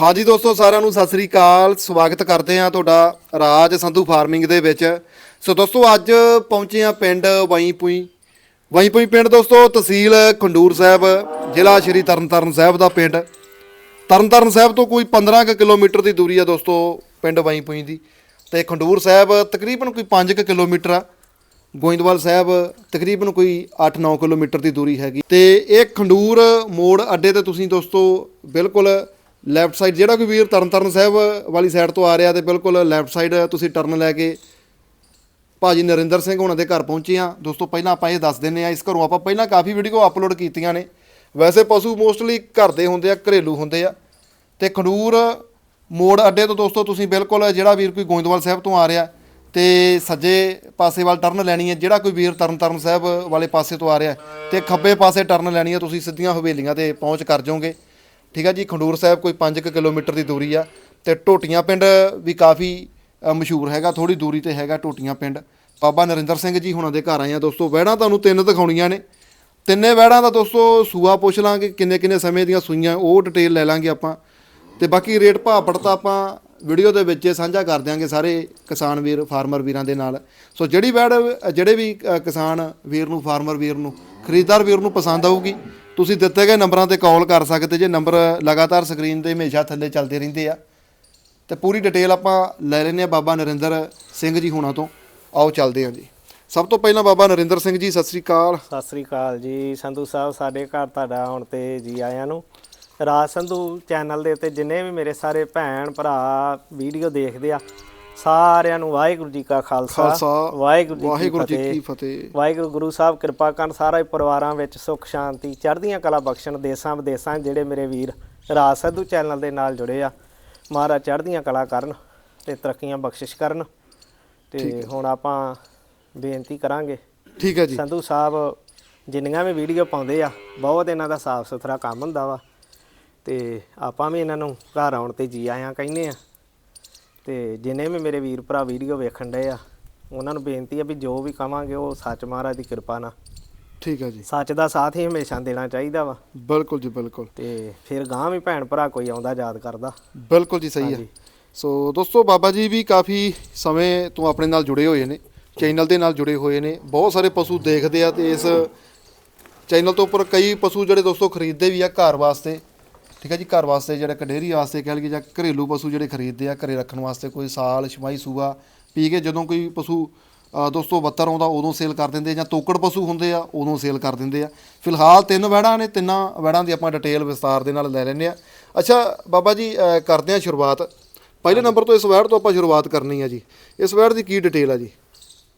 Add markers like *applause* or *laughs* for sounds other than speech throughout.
ਹਾਂਜੀ ਦੋਸਤੋ, ਸਾਰਿਆਂ ਨੂੰ ਸਤਿ ਸ੍ਰੀ ਅਕਾਲ। ਸਵਾਗਤ ਕਰਦੇ ਹਾਂ ਤੁਹਾਡਾ ਰਾਜ ਸੰਧੂ ਫਾਰਮਿੰਗ ਦੇ ਵਿੱਚ। ਸੋ ਦੋਸਤੋ, ਅੱਜ ਪਹੁੰਚੇ ਹਾਂ ਪਿੰਡ ਵਾਈਪੂਈ। ਵਾਈਪੂਈ ਪਿੰਡ ਦੋਸਤੋ, ਤਹਿਸੀਲ ਖੰਡੂਰ ਸਾਹਿਬ, ਜ਼ਿਲ੍ਹਾ ਸ਼੍ਰੀ ਤਰਨਤਾਰਨ ਸਾਹਿਬ ਦਾ ਪਿੰਡ। ਤਰਨਤਾਰਨ ਸਾਹਿਬ ਤੋਂ ਕੋਈ 15 ਕੁ ਕਿਲੋਮੀਟਰ ਦੀ ਦੂਰੀ ਆ ਦੋਸਤੋ, ਪਿੰਡ ਵਾਈਪੂਈ ਦੀ। ਤੇ ਖੰਡੂਰ ਸਾਹਿਬ ਤਕਰੀਬਨ ਕੋਈ 5 ਕੁ ਕਿਲੋਮੀਟਰ ਆ। ਗੋਇੰਦਵਾਲ ਸਾਹਿਬ ਤਕਰੀਬਨ ਕੋਈ 8-9 ਕਿਲੋਮੀਟਰ ਦੀ ਦੂਰੀ ਹੈਗੀ। ਤੇ ਇਹ ਖੰਡੂਰ ਮੋੜ ਅੱਡੇ ਤੇ ਤੁਸੀਂ ਦੋਸਤੋ, ਬਿਲਕੁਲ ਲੈਫਟ ਸਾਈਡ ਜਿਹੜਾ ਕੋਈ ਵੀਰ ਤਰਨਤਾਰਨ ਸਾਹਿਬ ਵਾਲੀ ਸਾਈਡ ਤੋਂ ਆ ਰਿਹਾ ਤੇ ਬਿਲਕੁਲ ਲੈਫਟ ਸਾਈਡ ਤੁਸੀਂ ਟਰਨ ਲੈ ਕੇ ਭਾਜੀ ਨਰਿੰਦਰ ਸਿੰਘ ਉਹਨਾਂ ਦੇ ਘਰ ਪਹੁੰਚੇ ਆ ਦੋਸਤੋ, ਪਹਿਲਾਂ ਆਪਾਂ ਇਹ ਦੱਸ ਦਿੰਨੇ ਆ ਇਸ ਘਰੋਂ ਆਪਾਂ ਪਹਿਲਾਂ ਕਾਫੀ ਵੀਡੀਓ ਅਪਲੋਡ ਕੀਤੀਆਂ ਨੇ। ਵੈਸੇ ਪਸ਼ੂ ਮੋਸਟਲੀ ਘਰ ਦੇ ਹੁੰਦੇ ਆ, ਘਰੇਲੂ ਹੁੰਦੇ ਆ। ਤੇ ਖੰਡੂਰ ਮੋੜ ਅੱਡੇ ਤੋਂ ਦੋਸਤੋ, ਤੁਸੀਂ ਬਿਲਕੁਲ ਜਿਹੜਾ ਵੀਰ ਕੋਈ ਗੋਇੰਦਵਾਲ ਸਾਹਿਬ ਤੋਂ ਆ ਰਿਹਾ ਤੇ ਸੱਜੇ ਪਾਸੇ ਵੱਲ ਟਰਨ ਲੈਣੀ ਹੈ, ਜਿਹੜਾ ਕੋਈ ਵੀਰ ਤਰਨਤਾਰਨ ਸਾਹਿਬ ਵਾਲੇ ਪਾਸੇ ਤੋਂ ਆ ਰਿਹਾ ਤੇ ਖੱਬੇ ਪਾਸੇ ਟਰਨ ਲੈਣੀ ਹੈ, ਤੁਸੀਂ ਸਿੱਧੀਆਂ ਹਵੇਲੀਆਂ ਤੇ ਪਹੁੰਚ ਕਰ ਜਾਓਗੇ। ਠੀਕ ਆ ਜੀ ਖੰਡੂਰ ਸਾਹਿਬ ਕੋਈ 5 ਕਿਲੋਮੀਟਰ ਦੀ ਦੂਰੀ ਆ ਤੇ ਟੋਟੀਆਂ ਪਿੰਡ ਵੀ ਕਾਫੀ ਅ, ਮਸ਼ਹੂਰ ਹੈਗਾ ਥੋੜੀ ਦੂਰੀ ਤੇ ਹੈਗਾ ਟੋਟੀਆਂ ਪਿੰਡ। ਬਾਬਾ ਨਰਿੰਦਰ ਸਿੰਘ ਜੀ ਹੁਣਾਂ ਦੇ ਘਰ ਆਏ ਆ ਦੋਸਤੋ ਵਹਿੜਾਂ ਤੁਹਾਨੂੰ ਤਿੰਨ ਦਿਖਾਉਣੀਆਂ ਨੇ। ਤਿੰਨੇ ਵਹਿੜਾਂ ਦਾ ਦੋਸਤੋ ਸੂਆ ਪੁੱਛ ਲਾਂਗੇ ਕਿੰਨੇ ਕਿੰਨੇ ਸਮੇਂ ਦੀਆਂ ਸੂਈਆਂ ਉਹ ਡਿਟੇਲ ਲੈ ਲਾਂਗੇ ਆਪਾਂ। ਤੇ ਬਾਕੀ ਰੇਟ ਭਾਅ ਪੜਤਾ ਆਪਾਂ ਵੀਡੀਓ ਦੇ ਵਿੱਚ ਸਾਂਝਾ ਕਰ ਦਿਆਂਗੇ ਸਾਰੇ ਕਿਸਾਨ ਵੀਰ ਫਾਰਮਰ ਵੀਰਾਂ ਦੇ ਨਾਲ। ਸੋ ਜਿਹੜੀ ਵੈੜ ਜਿਹੜੇ ਵੀ ਅ, ਕਿਸਾਨ ਵੀਰ ਨੂੰ ਫਾਰਮਰ ਵੀਰ ਨੂੰ ਖਰੀਦਦਾਰ ਵੀਰ ਨੂੰ ਪਸੰਦ ਆਊਗੀ ਤੁਸੀਂ ਦਿੱਤੇ ਗਏ ਨੰਬਰਾਂ ਤੇ ਕਾਲ ਕਰ ਸਕਦੇ ਜੇ ਨੰਬਰ ਲਗਾਤਾਰ ਸਕਰੀਨ ਤੇ ਹਮੇਸ਼ਾ ਥੱਲੇ ਚੱਲਦੇ ਰਹਿੰਦੇ ਆ। ਤੇ ਪੂਰੀ ਡਿਟੇਲ ਆਪਾਂ ਲੈ ਲੈਨੇ ਆ ਬਾਬਾ ਨਰਿੰਦਰ ਸਿੰਘ ਜੀ ਹੁਣਾਂ ਤੋਂ। ਆਓ ਚੱਲਦੇ ਹਾਂ ਜੀ। ਸਭ ਤੋਂ ਪਹਿਲਾਂ ਬਾਬਾ ਨਰਿੰਦਰ ਸਿੰਘ ਜੀ, ਸਤਿ ਸ੍ਰੀ ਅਕਾਲ। ਸਤਿ ਸ੍ਰੀ ਅਕਾਲ ਜੀ। ਸੰਧੂ ਸਾਹਿਬ, ਸਾਡੇ ਘਰ ਤੁਹਾਡਾ ਆਉਣ ਤੇ ਜੀ ਆਇਆਂ ਨੂੰ। ਰਾਜ ਸੰਧੂ ਚੈਨਲ ਦੇ ਉੱਤੇ ਜਿੰਨੇ ਵੀ ਮੇਰੇ ਸਾਰੇ ਭੈਣ ਭਰਾ ਵੀਡੀਓ ਦੇਖਦੇ ਆ ਸਾਰਿਆਂ ਨੂੰ ਵਾਹਿਗੁਰੂ ਜੀ ਕਾ ਖਾਲਸਾ ਵਾਹਿਗੁਰੂ ਜੀ ਕੀ ਫਤਿਹ। ਵਾਹਿਗੁਰੂ ਗੁਰੂ ਸਾਹਿਬ ਕਿਰਪਾ ਕਰਨ ਸਾਰਾ ਪਰਿਵਾਰਾਂ ਵਿੱਚ ਸੁੱਖ ਸ਼ਾਂਤੀ ਚੜ੍ਹਦੀਆਂ ਕਲਾ ਬਖਸ਼ਣ ਦੇਸਾਂ ਵਿਦੇਸਾਂ ਜਿਹੜੇ ਮੇਰੇ ਵੀਰ ਰਾਜ ਸੰਧੂ ਚੈਨਲ ਦੇ ਨਾਲ ਜੁੜੇ ਆ। ਮਹਾਰਾਜ ਚੜ੍ਹਦੀਆਂ ਕਲਾ ਕਰਨ ਤੇ ਤਰੱਕੀਆਂ ਬਖਸ਼ਿਸ਼ ਕਰਨ ਤੇ ਹੁਣ ਆਪਾਂ ਬੇਨਤੀ ਕਰਾਂਗੇ। ਠੀਕ ਹੈ ਜੀ। ਸੰਧੂ ਸਾਹਿਬ ਜਿੰਨੀਆਂ ਵੀ ਵੀਡੀਓ ਪਾਉਂਦੇ ਆ ਬਹੁਤ ਇਹਨਾਂ ਦਾ ਸਾਫ਼ ਸੁਥਰਾ ਕੰਮ ਹੁੰਦਾ ਵਾ ਤੇ ਆਪਾਂ ਵੀ ਇਹਨਾਂ ਨੂੰ ਘਰ ਆਉਣ ਤੇ ਜੀ ਆਇਆਂ ਕਹਿੰਦੇ ਆ। ਤੇ ਜਿੰਨੇ ਵੀ ਮੇਰੇ ਵੀਰ ਭਰਾ ਵੀਡੀਓ ਵੇਖਣ ਡਏ ਆ ਉਹਨਾਂ ਨੂੰ ਬੇਨਤੀ ਆ ਵੀ ਜੋ ਵੀ ਕਵਾਂਗੇ ਉਹ ਸੱਚ ਮਹਾਰਾਜ ਦੀ ਕਿਰਪਾ ਨਾਲ। ਠੀਕ ਹੈ ਜੀ। ਸੱਚ ਦਾ ਸਾਥ ਹੀ ਹਮੇਸ਼ਾ ਦੇਣਾ ਚਾਹੀਦਾ ਵਾ। ਬਿਲਕੁਲ ਜੀ ਬਿਲਕੁਲ। ਤੇ ਫਿਰ ਗਾਂ ਵੀ ਭੈਣ ਭਰਾ ਕੋਈ ਆਉਂਦਾ ਯਾਦ ਕਰਦਾ। ਬਿਲਕੁਲ ਜੀ ਸਹੀ ਹੈ ਸੋ ਦੋਸਤੋ ਬਾਬਾ ਜੀ ਵੀ ਕਾਫੀ ਸਮੇਂ ਤੋਂ ਆਪਣੇ ਨਾਲ ਜੁੜੇ ਹੋਏ ਨੇ ਚੈਨਲ ਦੇ ਨਾਲ ਜੁੜੇ ਹੋਏ ਨੇ। ਬਹੁਤ ਸਾਰੇ ਪਸ਼ੂ ਦੇਖਦੇ ਆ ਤੇ ਇਸ ਚੈਨਲ ਤੋਂ ਉੱਪਰ ਕਈ ਪਸ਼ੂ ਜਿਹੜੇ ਦੋਸਤੋ ਖਰੀਦਦੇ ਵੀ ਆ ਘਰ ਵਾਸਤੇ। ਠੀਕ ਹੈ ਜੀ ਘਰ ਵਾਸਤੇ ਜਿਹੜੇ ਕਡੇਰੀ ਵਾਸਤੇ ਕਹਿ ਲਈਏ ਜਾਂ ਘਰੇਲੂ ਪਸ਼ੂ ਜਿਹੜੇ ਖਰੀਦਦੇ ਆ ਘਰੇ ਰੱਖਣ ਵਾਸਤੇ ਕੋਈ ਸਾਲ ਛਮਾਈ ਸੂਆ ਪੀ ਕੇ ਜਦੋਂ ਕੋਈ ਪਸ਼ੂ ਦੋਸਤੋ ਬੱਤਰ ਆਉਂਦਾ ਉਦੋਂ ਸੇਲ ਕਰ ਦਿੰਦੇ ਜਾਂ ਤੋਕੜ ਪਸ਼ੂ ਹੁੰਦੇ ਆ ਉਦੋਂ ਸੇਲ ਕਰ ਦਿੰਦੇ ਆ। ਫਿਲਹਾਲ ਤਿੰਨ ਵੈੜਾਂ ਨੇ ਤਿੰਨਾਂ ਵੈੜਾਂ ਦੀ ਆਪਾਂ ਡਿਟੇਲ ਵਿਸਤਾਰ ਦੇ ਨਾਲ ਲੈ ਲੈਂਦੇ ਆ। ਅੱਛਾ ਬਾਬਾ ਜੀ ਕਰਦੇ ਆ ਸ਼ੁਰੂਆਤ। ਪਹਿਲੇ ਨੰਬਰ ਤੋਂ ਇਸ ਵੈੜ ਤੋਂ ਆਪਾਂ ਸ਼ੁਰੂਆਤ ਕਰਨੀ ਆ ਜੀ। ਇਸ ਵੈੜ ਦੀ ਕੀ ਡਿਟੇਲ ਆ ਜੀ?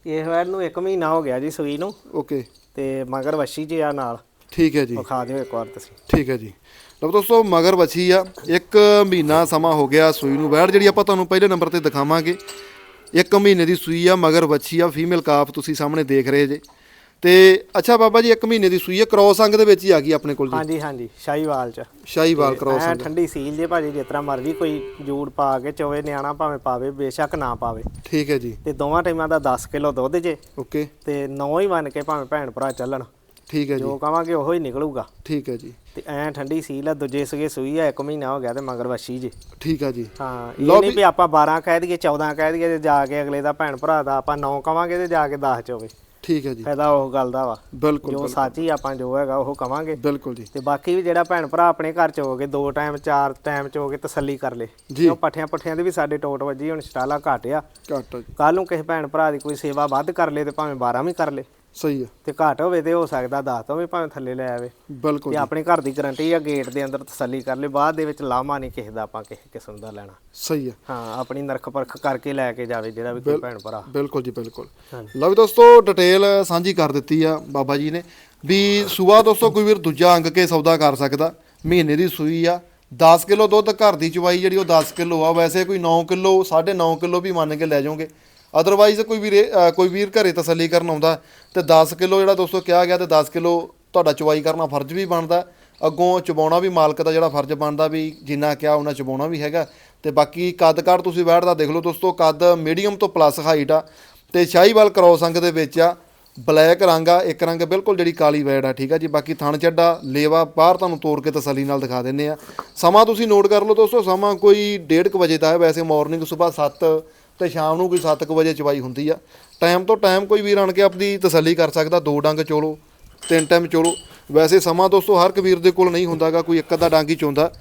ਇਹ ਵੈਰ ਨੂੰ 1 ਮਹੀਨਾ ਹੋ ਗਿਆ ਜੀ ਸੂਈ ਨੂੰ। ਓਕੇ ਤੇ ਮਗਰ ਵੱਛੀ ਜੀ ਆ ਨਾਲ। ਠੀਕ ਹੈ ਜੀ। ਵਿਖਾ ਦਿਓ ਇੱਕ ਵਾਰ ਤੁਸੀਂ। ਠੀਕ ਹੈ ਜੀ। ਲਓ ਦੋਸਤੋ ਮਗਰ ਵੱਛੀ ਆ। ਇੱਕ ਮਹੀਨਾ ਸਮਾਂ ਹੋ ਗਿਆ ਸੂਈ ਨੂੰ ਵੈੜ ਜਿਹੜੀ ਆਪਾਂ ਤੁਹਾਨੂੰ ਪਹਿਲੇ ਨੰਬਰ ਤੇ ਦਿਖਾਵਾਂਗੇ। ਇੱਕ ਮਹੀਨੇ ਦੀ ਸੂਈ ਆ ਮਗਰ ਵੱਛੀ ਆ ਫੀਮੇਲ ਕਾਫ ਤੁਸੀਂ ਸਾਹਮਣੇ ਦੇਖ ਰਹੇ ਜੇ। ਤੇ ਅੱਛਾ ਬਾਬਾ ਜੀ ਇੱਕ ਮਹੀਨੇ ਦੀ ਸੂਈ ਆ ਕ੍ਰੋਸ ਅੰਗ ਦੇ ਵਿੱਚ ਹੀ ਆ ਗਈ ਆਪਣੇ ਕੋਲ ਜੀ। ਹਾਂਜੀ ਹਾਂਜੀ ਸ਼ਾਹੀਵਾਲ ਚ। ਸ਼ਾਹੀਵਾਲ ਕ੍ਰੋਸ ਐ ਠੰਡੀ ਸੀਲ ਜੇ ਭਾਜੀ ਜਿਸ ਤਰ੍ਹਾਂ ਮਰਜ਼ੀ ਕੋਈ ਜੂੜ ਪਾ ਕੇ ਚੋਵੇ ਨਿਆਣਾ ਭਾਵੇਂ ਪਾਵੇ ਬੇਸ਼ੱਕ ਨਾ ਪਾਵੇ। ਠੀਕ ਹੈ ਜੀ। ਤੇ ਦੋਵਾਂ ਟਾਈਮਾਂ ਦਾ 10 ਕਿਲੋ ਦੁੱਧ ਜੇ। ਓਕੇ। ਤੇ ਨੌ ਹੀ ਮੰਨ ਕੇ ਭਾਵੇਂ ਭੈਣ ਭਰਾ ਚੱਲਣ। ਠੀਕ ਹੈ ਜੀ। ਜੋ ਕਵਾਂਗੇ ਉਹੋ ਹੀ ਨਿਕਲੂਗਾ। ਠੀਕ ਹੈ ਜੀ। ਤੇ ਐ ਠੰਡੀ ਸੀਲ ਆ ਦੂਜੇ ਸਗੇ ਸੂਈ ਆ ਇੱਕ ਮਹੀਨਾ ਹੋ ਗਿਆ ਤੇ ਮਗਰ ਵੱਛੀ ਜੇ। ਠੀਕ ਹੈ ਜੀ। ਹਾਂ ਇਹ ਨਹੀਂ ਵੀ ਆਪਾਂ 12 ਕਹਿ ਦਈਏ 14 ਕਹਿ ਦਈਏ ਤੇ ਜਾ ਕੇ ਅਗਲੇ ਦਾ ਭੈਣ ਭਰਾ ਦਾ ਆਪਾਂ 9 ਕਵਾਂਗੇ ਤੇ ਜਾ ਕੇ 10 ਚ ਹੋਵੇ। ਠੀਕ ਹੈ ਜੀ। ਫਾਇਦਾ ਉਹ ਗੱਲ ਦਾ ਵਾ। ਬਿਲਕੁਲ ਜੋ ਸੱਚ ਹੀ ਆਪਾਂ ਜੋ ਹੈਗਾ ਉਹ ਕਵਾਂਗੇ। ਬਿਲਕੁਲ ਜੀ। ਤੇ ਬਾਕੀ ਵੀ ਜਿਹੜਾ ਭੈਣ ਭਰਾ ਆਪਣੇ ਘਰ ਚ ਹੋਗੇ ਦੋ ਟਾਈਮ ਚਾਰ ਟਾਈਮ ਚ ਹੋਗੇ ਤਸੱਲੀ ਕਰ ਲੇ। ਜੀ। ਪੱਠਿਆਂ ਪੱਠਿਆਂ ਦੇ ਵੀ ਸਾਡੇ ਟੋਟ ਵੱਜੀ ਹੁਣ ਸਟਾਲਾ ਘਟਿਆ। ਘੱਟ ਆ ਕੱਲ ਨੂੰ ਕਿਸੇ ਭੈਣ ਭਰਾ ਦੀ ਕੋਈ ਸੇਵਾ ਵੱਧ ਕਰ ਲੇ ਤੇ ਭਾਵੇਂ 12 ਵੀ ਕਰ ਲੇ। ਸਹੀ ਹੈ ਤੇ ਘਟ ਹੋਵੇ ਤੇ ਹੋ ਸਕਦਾ 10 ਤੋਂ ਵੀ ਭਾਵੇਂ ਥੱਲੇ ਲੈ ਆਵੇ। ਬਿਲਕੁਲ ਤੇ ਆਪਣੇ ਘਰ ਦੀ ਗਰੰਟੀ ਆ ਗੇਟ ਦੇ ਅੰਦਰ ਤਸੱਲੀ ਕਰ ਲੇ ਬਾਅਦ ਦੇ ਵਿੱਚ ਲਾਮਾ ਨਹੀਂ ਕਿਸੇ ਦਾ ਆਪਾਂ ਕਿਸੇ ਕਿਸਮ ਦਾ ਲੈਣਾ। ਸਹੀ ਹੈ ਹਾਂ ਆਪਣੀ ਨਰਖ ਪਰਖ ਕਰਕੇ ਲੈ ਕੇ ਜਾਵੇ ਜਿਹੜਾ ਵੀ ਕੋਈ ਭੈਣ ਭਰਾ। ਬਿਲਕੁਲ ਜੀ ਬਿਲਕੁਲ। ਲਓ ਵੀ ਦੋਸਤੋ ਡਿਟੇਲ ਸਾਂਝੀ ਕਰ ਦਿੱਤੀ ਆ ਬਾਬਾ ਜੀ ਨੇ। ਵੀ ਸੂਆ ਦੋਸਤੋ ਕੋਈ ਵੀਰ ਦੂਜਾ ਅੰਗ ਕੇ ਸੌਦਾ ਕਰ ਸਕਦਾ। ਮਹੀਨੇ ਦੀ ਸੂਈ ਆ। 10 ਕਿਲੋ ਦੁੱਧ ਘਰ ਦੀ ਚਵਾਈ ਜਿਹੜੀ ਉਹ 10 ਕਿਲੋ ਆ। ਵੈਸੇ ਕੋਈ 9 ਕਿਲੋ 9.5 ਕਿਲੋ ਵੀ ਮੰਨ ਕੇ ਲੈ ਜਾਓਗੇ। ਅਦਰਵਾਈਜ਼ ਕੋਈ ਵੀਰ ਕੋਈ ਵੀਰ ਘਰੇ ਤਸੱਲੀ ਕਰਨ ਆਉਂਦਾ ਤੇ 10 ਕਿਲੋ ਜਿਹੜਾ ਦੋਸਤੋ ਕਿਹਾ ਗਿਆ ਤੇ 10 ਕਿਲੋ ਤੁਹਾਡਾ ਚਵਾਈ ਕਰਨਾ ਫਰਜ਼ ਵੀ ਬਣਦਾ। ਅੱਗੋਂ ਚਬਾਉਣਾ ਵੀ ਮਾਲਕ ਦਾ ਜਿਹੜਾ ਫਰਜ਼ ਬਣਦਾ ਵੀ ਜਿੰਨਾ ਕਿਹਾ ਉਹਨਾਂ ਚਬਾਉਣਾ ਵੀ ਹੈਗਾ। ਤੇ ਬਾਕੀ ਕੱਦ ਕਾਠ ਤੁਸੀਂ ਬੈਠਦਾ ਦੇਖ ਲਓ ਦੋਸਤੋ, ਕੱਦ ਮੀਡੀਅਮ ਤੋਂ ਪਲੱਸ ਹਾਈਟ ਆ। ਤੇ ਸ਼ਾਹੀਵਾਲ ਕ੍ਰੋਸ ਅੰਗ ਦੇ ਵਿੱਚ ਆ। ਬਲੈਕ ਰੰਗ ਆ, ਇੱਕ ਰੰਗ ਬਿਲਕੁਲ ਜਿਹੜੀ ਕਾਲੀ ਵੈੜ ਆ, ਠੀਕ ਆ ਜੀ। ਬਾਕੀ ਥਣ ਚੱਡਾ, ਲੇਵਾ ਬਾਹਰ ਤੁਹਾਨੂੰ ਤੋੜ ਕੇ ਤਸੱਲੀ ਨਾਲ ਦਿਖਾ ਦਿੰਨੇ ਆ। ਸਮਾਂ ਤੁਸੀਂ ਨੋਟ ਕਰ ਲਓ ਦੋਸਤੋ, ਸਮਾਂ ਕੋਈ 1:30 ਵਜੇ ਦਾ ਹੈ, ਵੈਸੇ ਮਾਰਨਿੰਗ ਸਵੇਰ 7 ਤੇ ਸ਼ਾਮ ਨੂੰ ਕੋਈ 7 ਵਜੇ ਚਵਾਈ ਹੁੰਦੀ ਆ। ਟਾਈਮ ਤੋਂ ਟਾਈਮ ਕੋਈ ਵੀਰ ਆਣ ਕੇ ਆਪਣੀ ਤਸੱਲੀ ਕਰ ਸਕਦਾ, ਦੋ ਡੰਗ ਚੋਲੋ, ਤਿੰਨ ਟਾਈਮ ਚੋਲੋ। ਵੈਸੇ ਸਮਾਂ ਦੋਸਤੋ ਹਰ ਕਬੀਰ ਦੇ ਕੋਲ ਨਹੀਂ ਹੁੰਦਾਗਾ, ਕੋਈ ਇੱਕ ਅੱਧਾ ਡੰਗ ਹੀ ਚੋਂਦਾ।